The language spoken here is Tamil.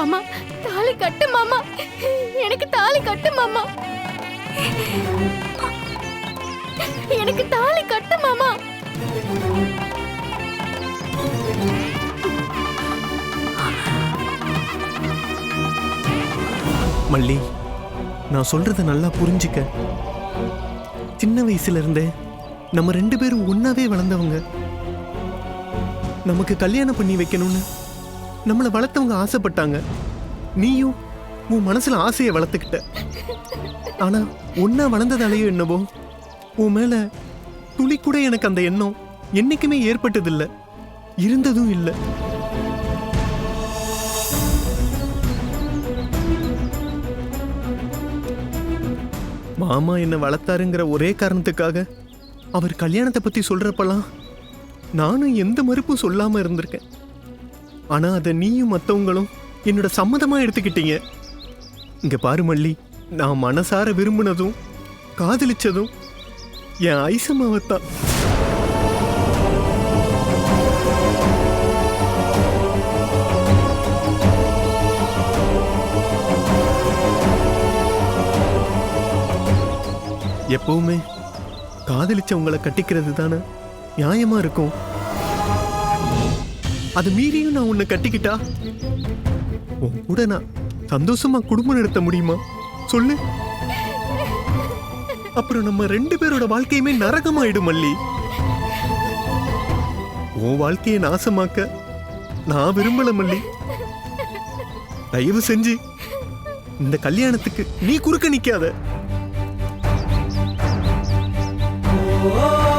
மாமா. தாலி கட்டு மாமா. எனக்கு தாலி கட்டு மாமா. எனக்கு தாலி கட்டு மாமா. மல்லி நான் சொல்றத நல்லா புரிஞ்சுக்க. சின்ன வயசுல இருந்தே நம்ம ரெண்டு பேரும் ஒன்னாவே வளர்ந்தவங்க. நமக்கு கல்யாணம் பண்ணி வைக்கணும்னு நம்மளை வளர்த்தவங்க ஆசைப்பட்டாங்க. நீயும் உன் மனசுல ஆசையை வளர்த்துக்கிட்ட. ஆனா ஒன்னா வளர்ந்ததாலேயோ என்னவோ உன் மேல துளி கூட எனக்கு அந்த எண்ணம் என்னைக்குமே ஏற்பட்டதில்லை. இருந்ததும் இல்லை. மாமா என்ன வளர்த்தாருங்கிற ஒரே காரணத்துக்காக அவர் கல்யாணத்தை பத்தி சொல்கிறப்பெல்லாம் நானும் எந்த மறுப்பும் சொல்லாம இருந்திருக்கேன். ஆனால் அதை நீயும் மற்றவங்களும் என்னோட சம்மதமாக எடுத்துக்கிட்டீங்க. இங்கே பாரு மல்லி நான் மனசார விரும்பினதும் காதலிச்சதும் என் ஐசமாவத்தான் எப்பவுமே காதலிச்சவங்களை கட்டிக்கிறது தானே நியாயமா இருக்கும். அது மீறியும் நான் உன்னை கட்டிக்கிட்டா? உன் கூட நான் சந்தோஷமா குடும்பம் நடத்த முடியுமா? சொல்லு. அப்புறம் நம்ம ரெண்டு பேரோட வாழ்க்கையுமே நரகமாயிடும் மல்லி. உன் வாழ்க்கையை நாசமாக்க நான் விரும்பல மல்லி. தயவு செஞ்சு இந்த கல்யாணத்துக்கு நீ குறுக்க நிக்காத. ஓ